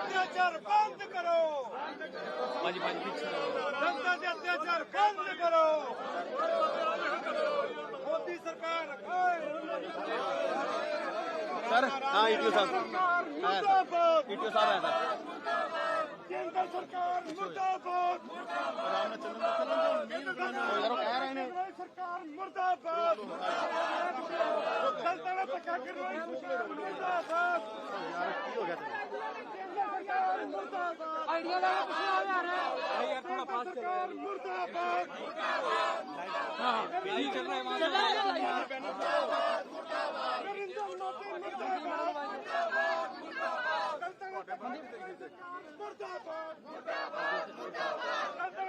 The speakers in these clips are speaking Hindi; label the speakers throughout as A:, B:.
A: अत्याचार बंद करो।
B: जनता से अत्याचार बंद करो। मोदी सरकार सर
A: हाँ ईटीओ साहब। ईटीओ
B: हाँ,
A: साहब है सर।
B: केंद्र सरकार मुर्दाबाद।
A: सरकार मुर्दाबाद। सल्तनत का गिरवाई
B: मुर्दाबाद। ਸਰਕਾਰ ਮੁਰਦਾਬਾਦ
C: ਆਈਡੀਆ ਲੈ ਪਿਛਲਾ ਯਾਰ ਹੈ
B: ਯਾਰ ਥੋੜਾ ਫਾਸਟ ਚੱਲ ਸਰਕਾਰ ਮੁਰਦਾਬਾਦ
A: ਹਾਂ ਇਹ ਚੱਲ ਰਿਹਾ ਹੈ
B: ਮੁਰਦਾਬਾਦ ਮੁਰਦਾਬਾਦ ਨਰਿੰਦਰ ਮੋਦੀ ਮੁਰਦਾਬਾਦ ਮੁਰਦਾਬਾਦ ਮੁਰਦਾਬਾਦ ਮੁਰਦਾਬਾਦ ਮੁਰਦਾਬਾਦ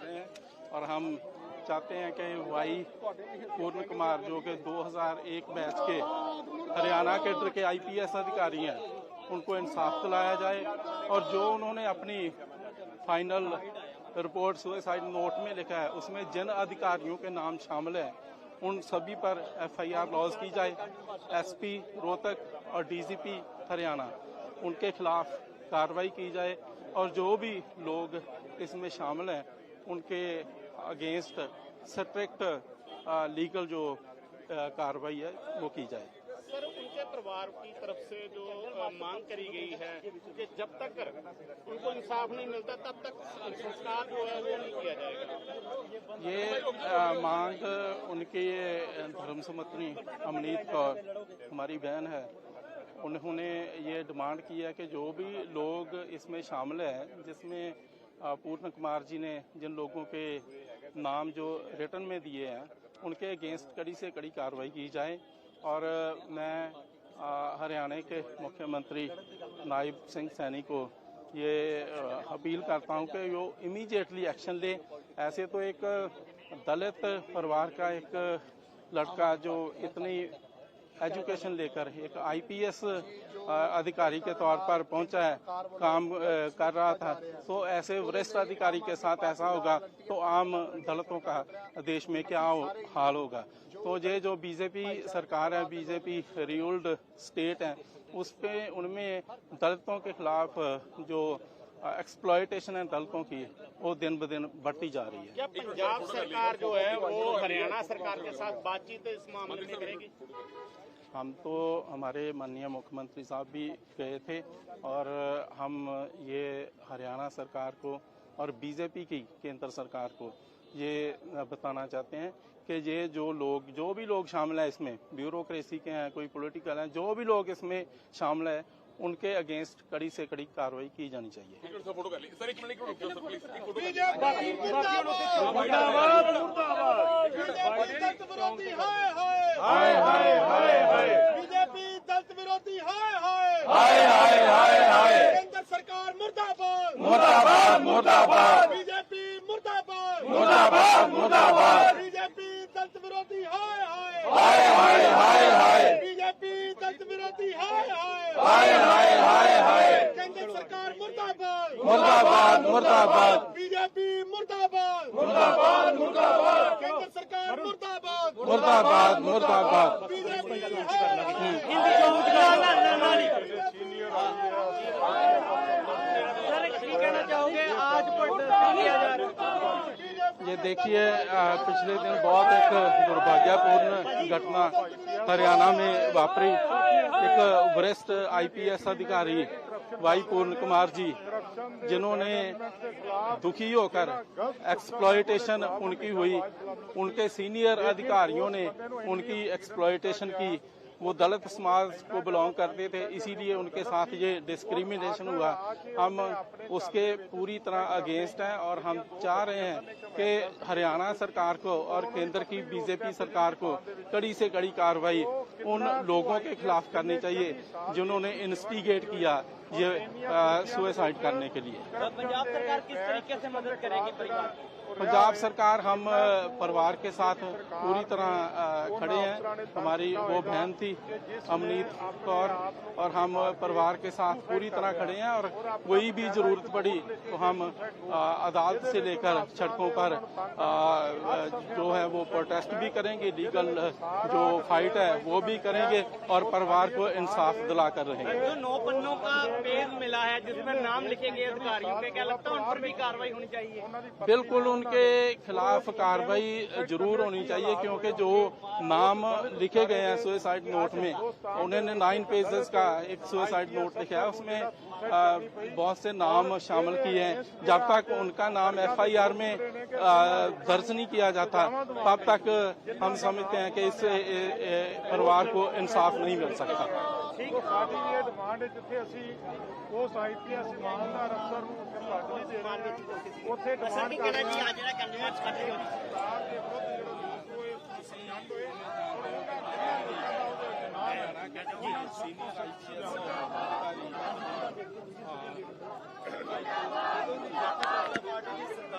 D: कर रहे हैं और हम चाहते हैं कि वाई पूर्ण कुमार, जो कि 2001 बैच के हरियाणा केडर के आईपीएस अधिकारी हैं, उनको इंसाफ दिलाया जाए और जो उन्होंने अपनी फाइनल रिपोर्ट सुसाइड नोट में लिखा है, उसमें जिन अधिकारियों के नाम शामिल हैं, उन सभी पर एफआईआर लॉज की जाए एसपी रोहतक और डीजीपी हरियाणा, उनके खिलाफ कार्रवाई की जाए और जो भी लोग इसमें शामिल हैं उनके अगेंस्ट स्ट्रिक्ट लीगल जो कार्रवाई है वो की जाए।
E: सर उनके परिवार की तरफ़ से जो मांग करी गई है कि जब तक उनको इंसाफ नहीं मिलता तब तक संस्कार जो है वो नहीं किया जाएगा।
D: ये मांग उनके धर्म समत्नी अमनीत कौर हमारी बहन है। उन्होंने ये डिमांड की है कि जो भी लोग इसमें शामिल हैं जिसमें पूर्ण कुमार जी ने जिन लोगों के नाम जो रिटर्न में दिए हैं, उनके अगेंस्ट कड़ी से कड़ी कार्रवाई की जाए। और मैं हरियाणा के मुख्यमंत्री नायब सिंह सैनी को ये अपील करता हूँ कि वो इमीडिएटली एक्शन ले। ऐसे तो एक दलित परिवार का एक लड़का जो इतनी एजुकेशन लेकर एक आईपीएस अधिकारी के तौर पर पहुँचा है, काम कर रहा था। तो ऐसे वरिष्ठ अधिकारी के साथ ऐसा होगा तो आम दलितों का देश में क्या हाल होगा। तो ये जो बीजेपी सरकार है, बीजेपी रूल्ड स्टेट है, उस पे उनमें दलितों के खिलाफ जो एक्सप्लॉयटेशन है दलितों की, वो दिन ब दिन बढ़ती जा रही है।
E: पंजाब सरकार जो है, वो हरियाणा सरकार के साथ बातचीत इस मामले में करेगी?
D: हम तो हमारे माननीय मुख्यमंत्री साहब भी गए थे और हम ये हरियाणा सरकार को और बीजेपी की केंद्र सरकार को ये बताना चाहते हैं कि ये जो लोग, जो भी लोग शामिल हैं इसमें, ब्यूरोक्रेसी के हैं, कोई पॉलिटिकल हैं, जो भी लोग इसमें शामिल हैं उनके अगेंस्ट कड़ी से कड़ी कार्रवाई की जानी चाहिए। बीजेपी दलित
B: विरोधी केंद्र सरकार
D: मुर्दाबाद। मुर्दाबाद
B: मुर्दाबाद। बीजेपी
D: मुर्दाबाद। मुर्दाबाद
B: मुर्दाबाद। बीजेपी दलित विरोधी
D: हाय हाय। हाय हाय
B: हाय बीजेपी दलित विरोधी
D: हाय। हाय हाय मुर्दाबाद मुर्दाबाद।
B: बीजेपी
D: मुर्दाबाद। मुर्दाबाद
C: मुर्दाबाद। केंद्र सरकार मुर्दाबाद। मुर्दाबाद मुर्दाबाद।
D: ये देखिए पिछले दिन बहुत एक दुर्भाग्यपूर्ण घटना हरियाणा में वापरी। एक वरिष्ठ आईपीएस अधिकारी वाई पूर्ण कुमार जी, जिन्होंने दुखी होकर एक्सप्लॉयटेशन उनकी हुई। उनके सीनियर अधिकारियों ने उनकी एक्सप्लॉयटेशन की। वो दलित समाज को बिलोंग करते थे, इसीलिए उनके साथ ये डिस्क्रिमिनेशन हुआ। हम उसके पूरी तरह अगेंस्ट हैं और हम चाह रहे हैं कि हरियाणा सरकार को और केंद्र की बीजेपी सरकार को कड़ी से कड़ी कार्रवाई उन लोगों के खिलाफ करनी चाहिए, जिन्होंने इंस्टिगेट किया। ये सुसाइड करने के लिए।
C: पंजाब सरकार किस तरीके से मदद करेगी परिवार
D: पंजाब सरकार हम परिवार के साथ पूरी तरह खड़े हैं। हमारी वो बहन थी अमनीत कौर और हम परिवार के साथ पूरी तरह खड़े हैं और कोई भी ज़रूरत पड़ी तो हम अदालत से लेकर सड़कों पर जो है वो प्रोटेस्ट भी करेंगे लीगल जो फाइट है वो भी करेंगे और परिवार को इंसाफ दिला कर रहेंगे।
C: जो नौ पन्नों का पेज मिला है जिसमें नाम लिखेंगे अधिकारियों के क्या लगता है उन पर भी कार्रवाई होनी चाहिए?
D: बिल्कुल उनके खिलाफ कार्रवाई ज़रूर होनी चाहिए क्योंकि जो नाम लिखे गए हैं सुसाइड नोट में उन्होंने नाइन पेजेस का एक सुसाइड नोट लिखा है उसमें बहुत से नाम शामिल किए हैं। जब तक उनका नाम एफआईआर में दर्ज नहीं किया जाता तब तक हम समझते हैं कि इस परिवार को इंसाफ नहीं मिल सकता।
B: ਡਿਮਾਂਡ ਜਿੱਥੇ ਅਸੀਂ ਉਸ ਆਈਪੀਐਸ ਇਮਾਨਦਾਰ ਅਫਸਰ ਨੂੰ ਸ਼ਰਧਾਂਜਲੀ ਦੇ ਰਹੇ ਹਾਂ। ਉੱਥੇ ਡਿਮਾਂਡ ਕਰ ਰਹੇ ਹਾਂ।
C: ਜਿਹੜਾ ਕੈਂਡੀਡੇਟ ਛੱਡ ਗਿਆ
B: ਸਰਕਾਰ ਦੇ ਵਿਰੁੱਧ ਜਿਹੜਾ ਲੋਕ ਹੋਏ ਜੰਡ ਹੋਏ ਸੀਨੀਅਰ ਆਈਪੀਐਸ ਅਧਿਕਾਰੀ ਹਾਂ। ਆਈਪੀਐਸ ਦੀ ਜਾਣਕਾਰੀ